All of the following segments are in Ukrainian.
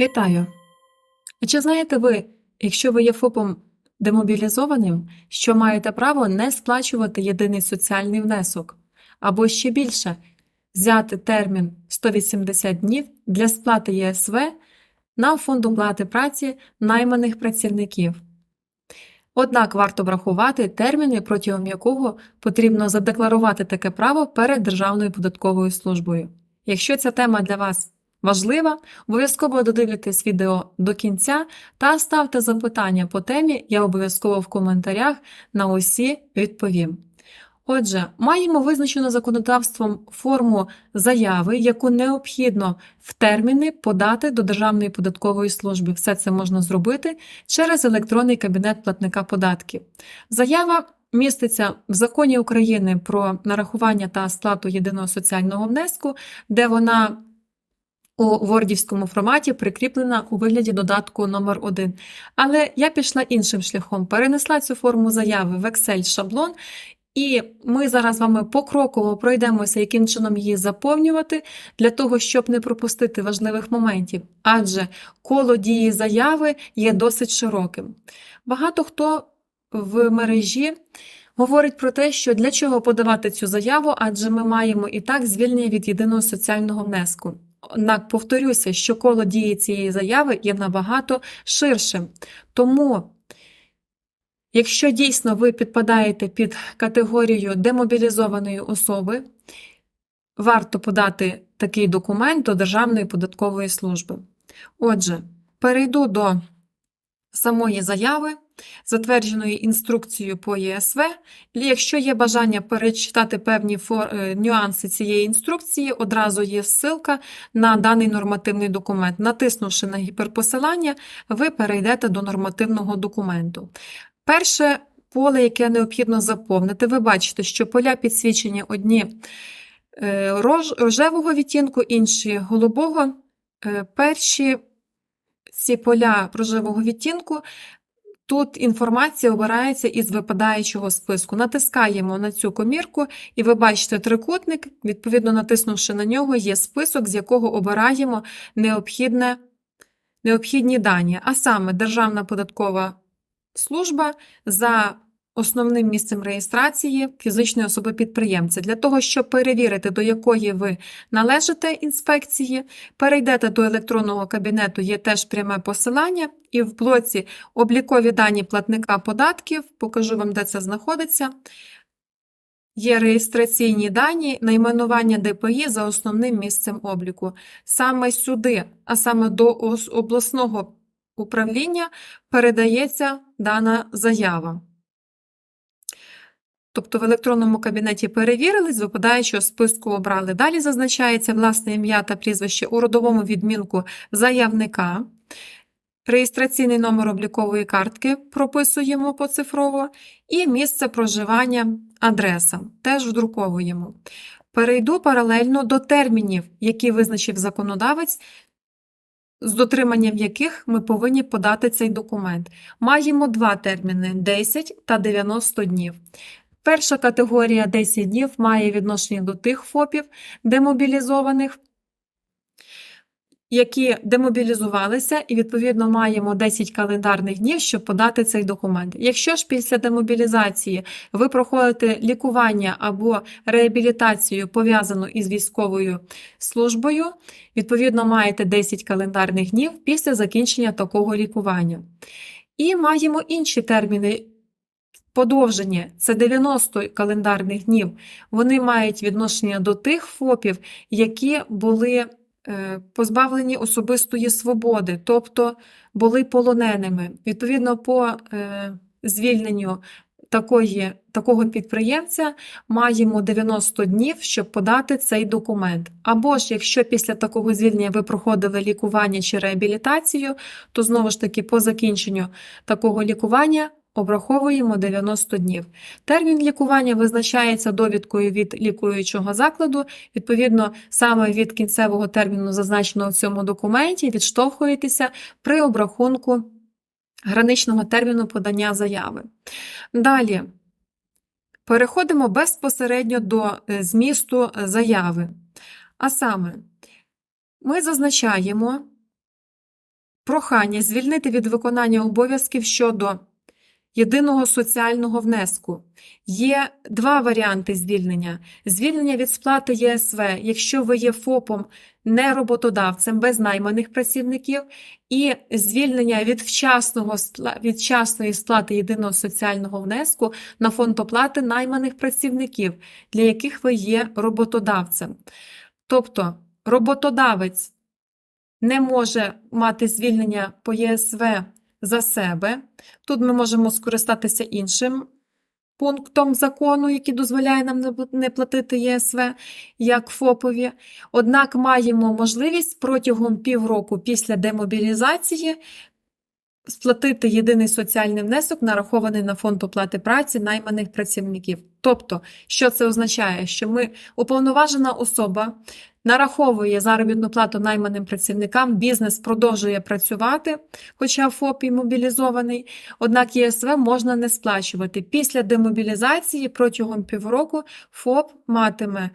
Вітаю! Чи знаєте ви, якщо ви є ФОПом демобілізованим, що маєте право не сплачувати єдиний соціальний внесок, або ще більше взяти термін 180 днів для сплати ЄСВ на фонд оплати праці найманих працівників? Однак варто врахувати терміни, протягом якого потрібно задекларувати таке право перед Державною податковою службою. Якщо ця тема для вас важлива, обов'язково додивляйтесь відео до кінця та ставте запитання по темі, я обов'язково в коментарях на усі відповім. Отже, маємо визначену законодавством форму заяви, яку необхідно в терміни подати до Державної податкової служби. Все це можна зробити через електронний кабінет платника податків. Заява міститься в законі України про нарахування та сплату єдиного соціального внеску, де вона у вордівському форматі прикріплена у вигляді додатку номер 1 Але я пішла іншим шляхом, перенесла цю форму заяви в Excel-шаблон, і ми зараз з вами покроково пройдемося, яким чином її заповнювати, для того, щоб не пропустити важливих моментів, адже коло дії заяви є досить широким. Багато хто в мережі говорить про те, що для чого подавати цю заяву, адже ми маємо і так звільнення від єдиного соціального внеску. Однак повторюся, що коло дії цієї заяви є набагато ширшим. Тому, якщо дійсно ви підпадаєте під категорію демобілізованої особи, варто подати такий документ до Державної податкової служби. Отже, перейду до самої заяви, затвердженої інструкцією по ЄСВ. Якщо є бажання перечитати певні е, нюанси цієї інструкції, одразу є ссылка на даний нормативний документ. Натиснувши на гіперпосилання, ви перейдете до нормативного документу. Перше поле, яке необхідно заповнити, ви бачите, що поля підсвічені одні е, рожевого відтінку, інші голубого. Е, Перші ці поля рожевого відтінку. Тут інформація обирається із випадаючого списку. Натискаємо на цю комірку, і ви бачите трикутник. Відповідно, натиснувши на нього, є список, з якого обираємо необхідні дані, а саме Державна податкова служба за основним місцем реєстрації фізичної особи-підприємця. Для того, щоб перевірити, до якої ви належите інспекції, перейдете до електронного кабінету, є теж пряме посилання, і в блоці облікові дані платника податків, покажу вам, де це знаходиться. Є реєстраційні дані, найменування ДПІ за основним місцем обліку. Саме сюди, а саме до обласного управління, передається дана заява. Тобто в електронному кабінеті перевірили, з випадаючого списку обрали. Далі зазначається власне ім'я та прізвище у родовому відмінку заявника. Реєстраційний номер облікової картки прописуємо поцифрово, і місце проживання, адреса теж вдруковуємо. Перейду паралельно до термінів, які визначив законодавець, з дотриманням яких ми повинні подати цей документ. Маємо два терміни 10 та 90 днів. Перша категорія 10 днів має відношення до тих ФОПів демобілізованих, які демобілізувалися, і відповідно маємо 10 календарних днів, щоб подати цей документ. Якщо ж після демобілізації ви проходите лікування або реабілітацію пов'язану із військовою службою, відповідно маєте 10 календарних днів після закінчення такого лікування. І маємо інші терміни. Подовження це 90 календарних днів. Вони мають відношення до тих ФОПів, які були позбавлені особистої свободи, тобто були полоненими. Відповідно, по е, звільненню такої, такого підприємця маємо 90 днів, щоб подати цей документ. Або ж, якщо після такого звільнення ви проходили лікування чи реабілітацію, то знову ж таки по закінченню такого лікування обраховуємо 90 днів. Термін лікування визначається довідкою від лікуючого закладу. Відповідно, саме від кінцевого терміну, зазначеного в цьому документі, відштовхуєтеся при обрахунку граничного терміну подання заяви. Далі. Переходимо безпосередньо до е, змісту е, заяви. А саме, ми зазначаємо прохання звільнити від виконання обов'язків щодо єдиного соціального внеску. Є два варіанти звільнення: звільнення від сплати ЄСВ, якщо ви є ФОПом, не роботодавцем без найманих працівників, і звільнення від вчасного від вчасної сплати єдиного соціального внеску на фонд оплати найманих працівників, для яких ви є роботодавцем. Тобто роботодавець не може мати звільнення по ЄСВ за себе. Тут ми можемо скористатися іншим пунктом закону, який дозволяє нам не платити ЄСВ як ФОПові. Однак маємо можливість протягом півроку після демобілізації сплатити єдиний соціальний внесок, нарахований на фонд оплати праці найманих працівників. Тобто, що це означає? Що ми уповноважена особа нараховує заробітну плату найманим працівникам, бізнес продовжує працювати, хоча ФОП і мобілізований, однак ЄСВ можна не сплачувати. Після демобілізації протягом півроку ФОП матиме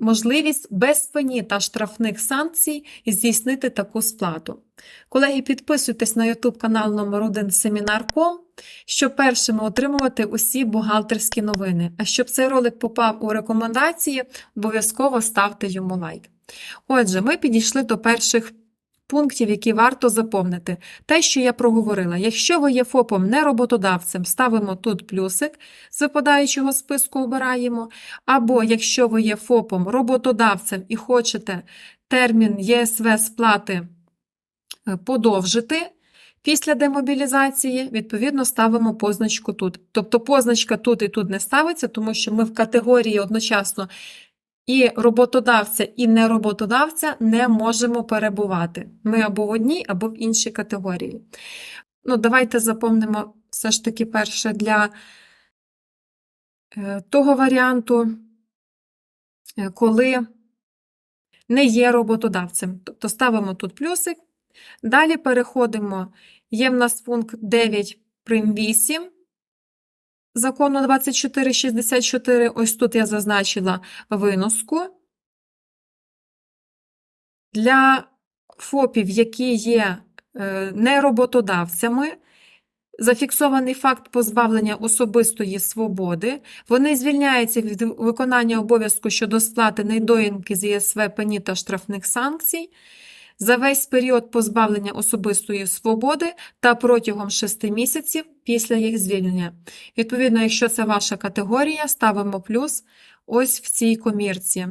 можливість без пені та штрафних санкцій здійснити таку сплату. Колеги, підписуйтесь на YouTube канал номер 1 Семінар.ком, щоб першими отримувати усі бухгалтерські новини. А щоб цей ролик попав у рекомендації, обов'язково ставте йому лайк. Отже, ми підійшли до перших пунктів, які варто заповнити. Те, що я проговорила. Якщо ви є ФОПом не роботодавцем, ставимо тут плюсик з випадаючого списку обираємо. Або якщо ви є ФОПом роботодавцем і хочете термін ЄСВ сплати е, подовжити після демобілізації, відповідно ставимо позначку тут. Тобто позначка тут і тут не ставиться, тому що ми в категорії одночасно і роботодавця, і нероботодавця не можемо перебувати. Ми або в одній, або в іншій категорії. Ну, давайте заповнимо все ж таки перше для е, того варіанту, е, коли не є роботодавцем. Тобто ставимо тут плюсик. Далі переходимо. Є в нас пункт 9 прим 8 закону 2464. Ось тут я зазначила виноску. Для ФОПів, які є е, не роботодавцями, зафіксований факт позбавлення особистої свободи, вони звільняються від виконання обов'язку щодо сплати недоїнки з ЄСВ, пені та штрафних санкцій за весь період позбавлення особистої свободи та протягом 6 місяців після їх звільнення. Відповідно, якщо це ваша категорія, ставимо плюс ось в цій комірці.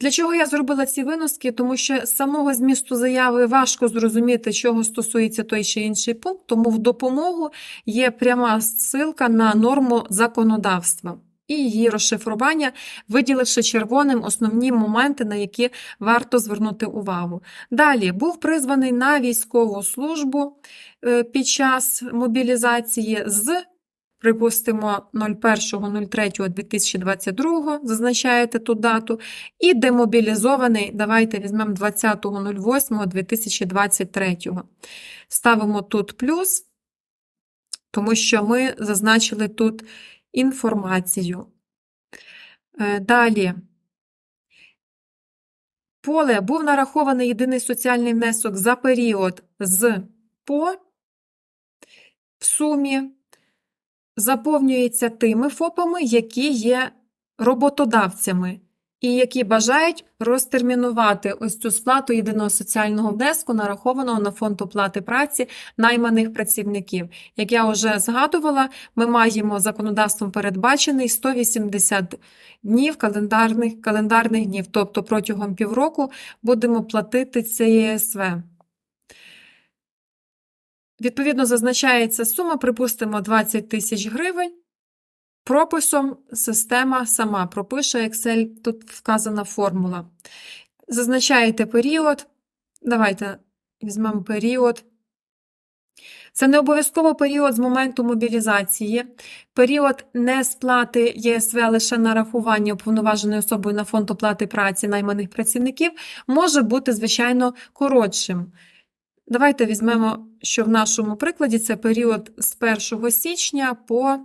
Для чого я зробила ці виноски? Тому що з самого змісту заяви важко зрозуміти, чого стосується той чи інший пункт, тому в допомогу є пряма ссылка на норму законодавства і її розшифрування, виділивши червоним основні моменти, на які варто звернути увагу. Далі був призваний на військову службу е, під час мобілізації з Припустимо, 01.03.2022, зазначаєте ту дату, і демобілізований, давайте візьмемо 20.08.2023. Ставимо тут плюс, тому що ми зазначили тут інформацію. Е, Далі. Поле був нарахований єдиний соціальний внесок за період з по в сумі заповнюється тими ФОПами, які є роботодавцями і які бажають розтермінувати ось цю сплату єдиного соціального внеску, нарахованого на фонд оплати праці найманих працівників. Як я вже згадувала, ми маємо законодавством передбачений 180 днів календарних, календарних днів, тобто протягом півроку будемо платити це ЄСВ. Відповідно, зазначається сума, припустимо, 20 тисяч гривень. Прописом система сама пропише Excel, тут вказана формула. Зазначаєте період. Давайте візьмемо період. Це не обов'язково період з моменту мобілізації, період несплати ЄСВ лише нарахування уповноваженою особою на фонд оплати праці найманих працівників може бути, звичайно, коротшим. Давайте візьмемо, що в нашому прикладі це період з 1 січня по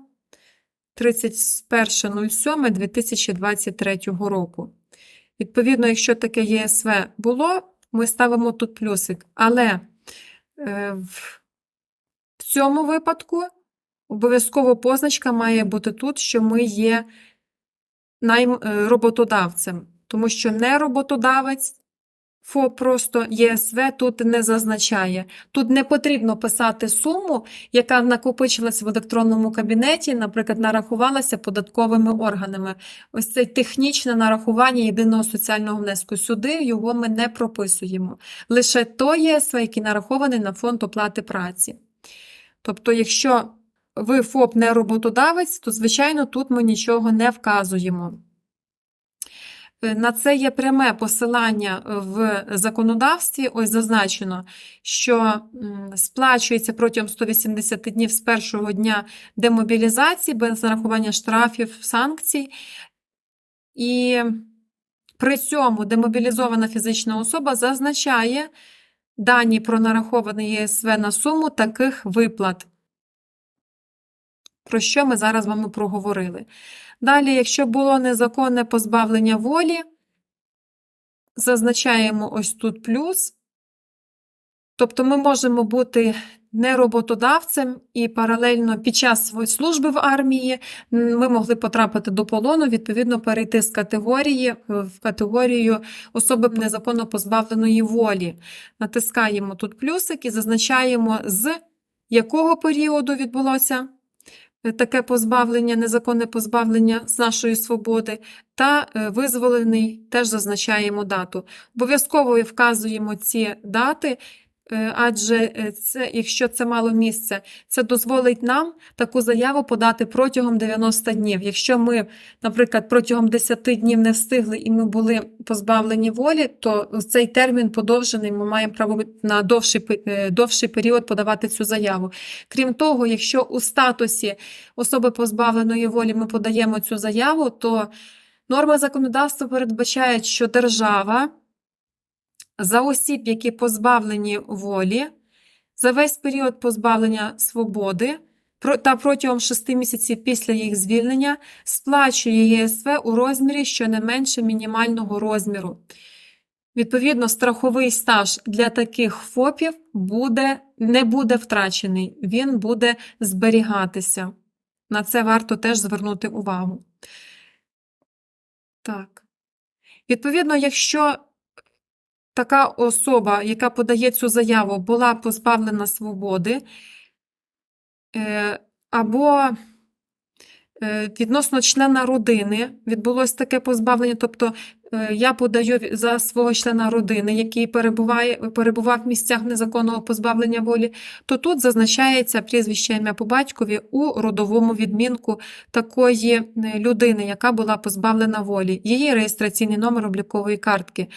31.07.2023 року. Відповідно, якщо таке ЄСВ було, ми ставимо тут плюсик. Але е, в цьому випадку обов'язково позначка має бути тут, що ми є е, роботодавцем, тому що не роботодавець ФОП просто ЄСВ тут не зазначає. Тут не потрібно писати суму, яка накопичилася в електронному кабінеті, наприклад, нарахувалася податковими органами. Ось це технічне нарахування єдиного соціального внеску. Сюди його ми не прописуємо. Лише той ЄСВ, який нарахований на фонд оплати праці. Тобто, якщо ви ФОП не роботодавець, то, звичайно, тут ми нічого не вказуємо. На це є пряме посилання в законодавстві. Ось зазначено, що сплачується протягом 180 днів з першого дня демобілізації без нарахування штрафів, санкцій. І при цьому демобілізована фізична особа зазначає дані про нарахований ЄСВ на суму таких виплат, про що ми зараз з вами проговорили. Далі, якщо було незаконне позбавлення волі, зазначаємо ось тут плюс. Тобто ми можемо бути не роботодавцем і паралельно під час своєї служби в армії ми могли потрапити до полону, відповідно, перейти з категорії в категорію особи незаконно позбавленої волі. Натискаємо тут плюсик і зазначаємо, з якого періоду відбулося таке позбавлення, незаконне позбавлення з нашої свободи, та е, визволений теж зазначаємо дату. Обов'язково вказуємо ці дати. Е, Адже е, це, якщо це мало місце, це дозволить нам таку заяву подати протягом 90 днів. Якщо ми, наприклад, протягом 10 днів не встигли і ми були позбавлені волі, то цей термін подовжений, ми маємо право на довший, е, довший період подавати цю заяву. Крім того, якщо у статусі особи позбавленої волі ми подаємо цю заяву, то норма законодавства передбачає, що держава за осіб, які позбавлені волі, за весь період позбавлення свободи та протягом 6 місяців після їх звільнення сплачує ЄСВ у розмірі щонайменше мінімального розміру. Відповідно, страховий стаж для таких ФОПів буде, не буде втрачений, він буде зберігатися. На це варто теж звернути увагу. Так. Відповідно, якщо така особа, яка подає цю заяву, була позбавлена свободи, е, або е, відносно члена родини відбулося таке позбавлення, тобто я подаю за свого члена родини, який перебуває, перебував в місцях незаконного позбавлення волі, то тут зазначається прізвище ім'я по батькові у родовому відмінку такої е, людини, яка була позбавлена волі, її реєстраційний номер облікової картки.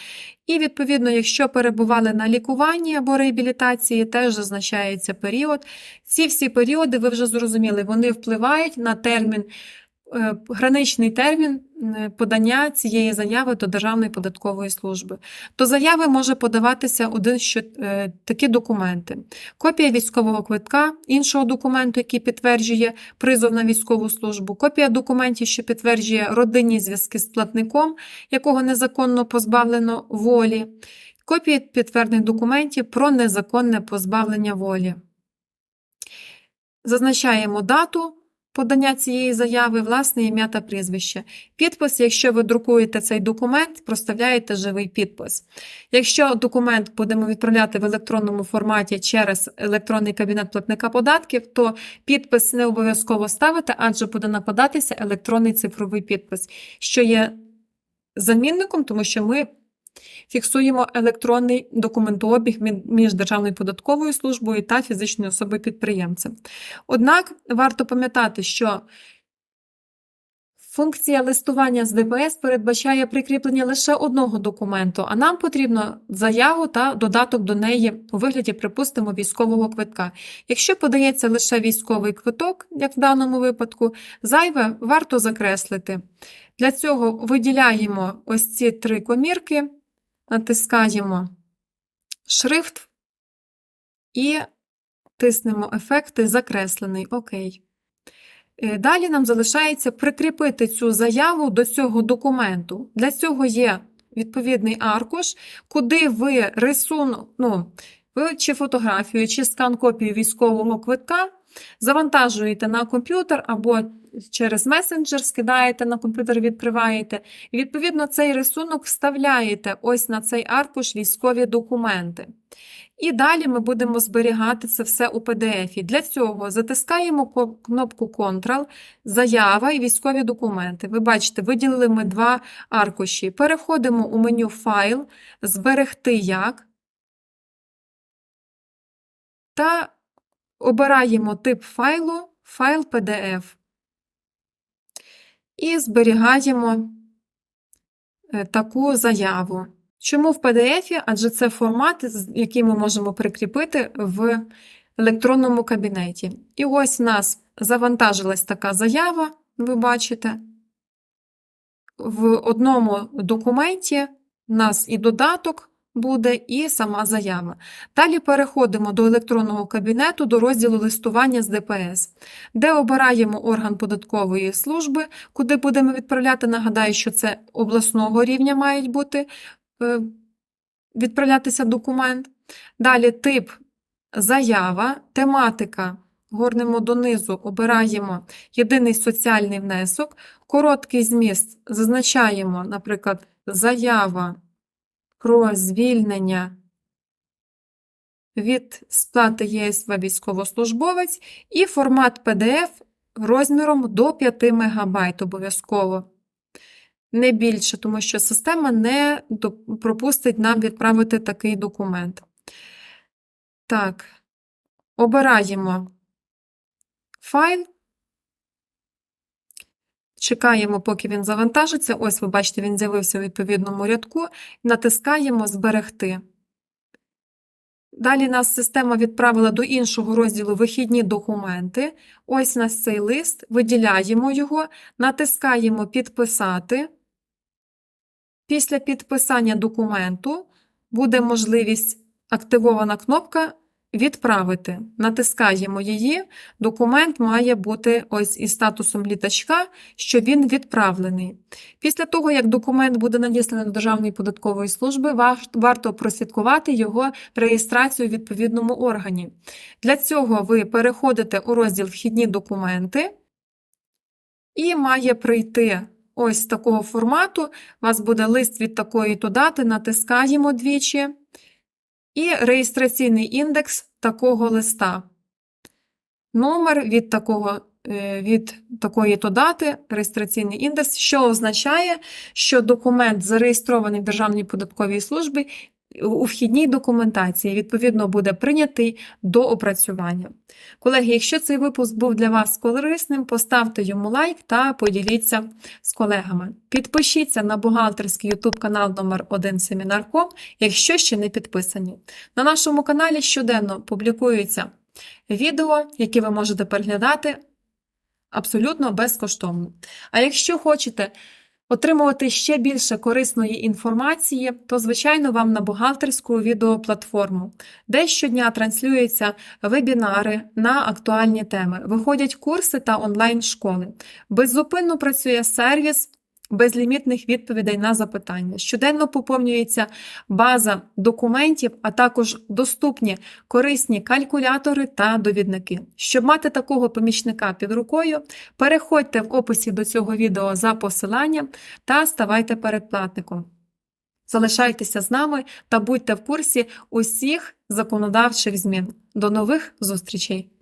І, відповідно, якщо перебували на лікуванні або реабілітації, теж зазначається період. Ці всі періоди, ви вже зрозуміли, вони впливають на термін, е, граничний термін е, подання цієї заяви до Державної податкової служби. До заяви може подаватися один що, е, такі документи: копія військового квитка, іншого документу, який підтверджує призов на військову службу, копія документів, що підтверджує родинні зв'язки з платником, якого незаконно позбавлено волі, копії підтверджених документів про незаконне позбавлення волі. Зазначаємо дату подання цієї заяви, власне ім'я та прізвище. Підпис, якщо ви друкуєте цей документ, проставляєте живий підпис. Якщо документ будемо відправляти в електронному форматі через електронний кабінет платника податків, то підпис не обов'язково ставити, адже буде накладатися електронний цифровий підпис, що є замінником, тому що ми фіксуємо електронний документообіг між Державною податковою службою та фізичною особою підприємцем. Однак варто пам'ятати, що функція листування з ДПС передбачає прикріплення лише одного документу, а нам потрібно заяву та додаток до неї у вигляді, припустимо, військового квитка. Якщо подається лише військовий квиток, як в даному випадку, зайве варто закреслити. Для цього виділяємо ось ці три комірки, натискаємо шрифт і тиснемо ефекти закреслений. Окей. Е, Далі нам залишається прикріпити цю заяву до цього документу. Для цього є відповідний аркуш, куди ви рисунок, ну, ви чи фотографію, чи скан копію військового квитка завантажуєте на комп'ютер або через месенджер скидаєте на комп'ютер, відкриваєте. І відповідно цей рисунок вставляєте ось на цей аркуш військові документи. І далі ми будемо зберігати це все у PDF. Для цього затискаємо кнопку Ctrl, заява і військові документи. Ви бачите, виділили ми два аркуші. Переходимо у меню Файл, Зберегти як та обираємо тип файлу файл PDF. І зберігаємо е, таку заяву. Чому в PDF? Адже це формат, який ми можемо прикріпити в електронному кабінеті. І ось в нас завантажилась така заява, ви бачите. В одному документі у нас і додаток буде, і сама заява. Далі переходимо до електронного кабінету, до розділу листування з ДПС, де обираємо орган податкової служби, куди будемо відправляти. Нагадаю, що це обласного рівня мають бути е, відправлятися документ. Далі тип заява, тематика. Горнемо донизу, обираємо єдиний соціальний внесок, короткий зміст зазначаємо, наприклад, заява про звільнення від сплати ЄСВ військовослужбовець і формат PDF розміром до 5 МБ обов'язково. Не більше, тому що система не пропустить нам відправити такий документ. Так, обираємо файл. Чекаємо, поки він завантажиться. Ось ви бачите, він з'явився у відповідному рядку. Натискаємо Зберегти. Далі нас система відправила до іншого розділу Вихідні документи. Ось у нас цей лист, виділяємо його, натискаємо Підписати. Після підписання документу буде можливість активована кнопка Відправити. Натискаємо її. Документ має бути ось із статусом літачка, що він відправлений. Після того, як документ буде надісланий до Державної податкової служби, варто прослідкувати його реєстрацію у відповідному органі. Для цього ви переходите у розділ Вхідні документи і має прийти ось такого формату. У вас буде лист від такої то дати, натискаємо двічі. І реєстраційний індекс такого листа. Номер від, такого, е, від такої то дати, реєстраційний індекс, що означає, що документ зареєстрований в Державній податковій службі у вхідній документації, відповідно, буде прийнятий до опрацювання. Колеги, якщо цей випуск був для вас корисним, поставте йому лайк та поділіться з колегами. Підпишіться на бухгалтерський YouTube канал номер 1 Семінар.ком, якщо ще не підписані. На нашому каналі щоденно публікуються відео, які ви можете переглядати абсолютно безкоштовно. А якщо хочете отримувати ще більше корисної інформації, то, звичайно, вам на бухгалтерську відеоплатформу, де щодня транслюються вебінари на актуальні теми, виходять курси та онлайн-школи. Беззупинно працює сервіс безлімітних відповідей на запитання. Щоденно поповнюється база документів, а також доступні корисні калькулятори та довідники. Щоб мати такого помічника під рукою, переходьте в описі до цього відео за посиланням та ставайте передплатником. Залишайтеся з нами та будьте в курсі усіх законодавчих змін. До нових зустрічей!